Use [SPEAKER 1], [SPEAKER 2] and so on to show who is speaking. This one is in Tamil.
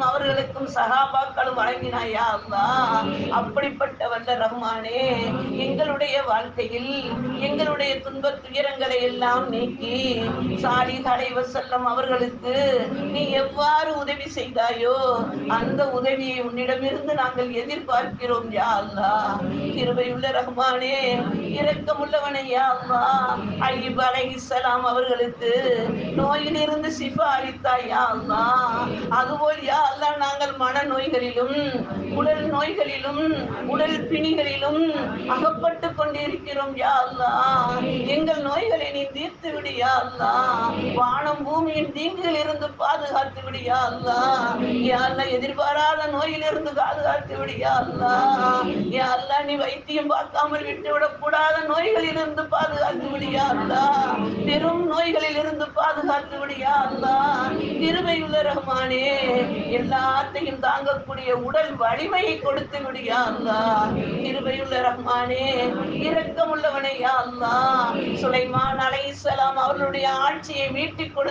[SPEAKER 1] அலைஹிஸ்ஸலாம் அவர்களுக்கும் சகாபாக்களும் வழங்கினாயா அல்லாஹ் அப்படிப்பட்ட வந்த ரஹ்மானே எங்களுடைய வாழ்க்கையில் எங்களுடைய துன்ப துயரங்களை எல்லாம் நீக்கி சாலி தலைவர் செல்லம் அவர்களுக்கு நீ எவ்வாறு உதவி செய்தாயோ அந்த உதவியை உன்னிடமிருந்து நாங்கள் எதிர்பார்க்கிறோம் யா அல்லா. கிருபையுள்ள ரஹ்மானே இரக்கமுள்ளவனே யா அல்லாஹ் ஐயூப் அலைஹிஸ்ஸலாம் அவர்களுக்கு நோயிலிருந்து சிபா அளித்தாய் யா அல்லாஹ் அதுபோல் யா அல்லாஹ் நாங்கள் மன நோய்களிலும் உடல் நோய்களிலும் உடல் பிணிகளிலும் அகப்பட்டு கொண்டிருக்கிறோம் யா அல்லாஹ் எங்கள் நோய்களை நீ தீர்த்து விடியா அல்லா. வானம் பூமியின் தீங்குகள் இருந்து பாதுகாத்து விடியா யா யா அல்லா எதிர்பாராத நோயிலிருந்து பாதுகாத்து விடியா அல்லா. யா அல்லாஹ் நீ வைத்தியம் பார்க்காமல் விட்டு விடக்கூடாத நோய்களில் இருந்து பாதுகாத்து விடியா அல்லா. பெரும் நோய்களில் இருந்து பாதுகாத்து விடியா கிருபையுள்ள ரஹ்மானே எல்லாத்தையும் தாங்கக்கூடிய உடல் வலிமையை கொடுத்து விடியா யா கிருபையுள்ள ரஹ்மானே இரக்கம் உள்ளவனையா அல்லா சுலைமான் அலைஹிஸ்ஸலாம் அவர்களுடைய ஆட்சியை மீட்டிக் கொடு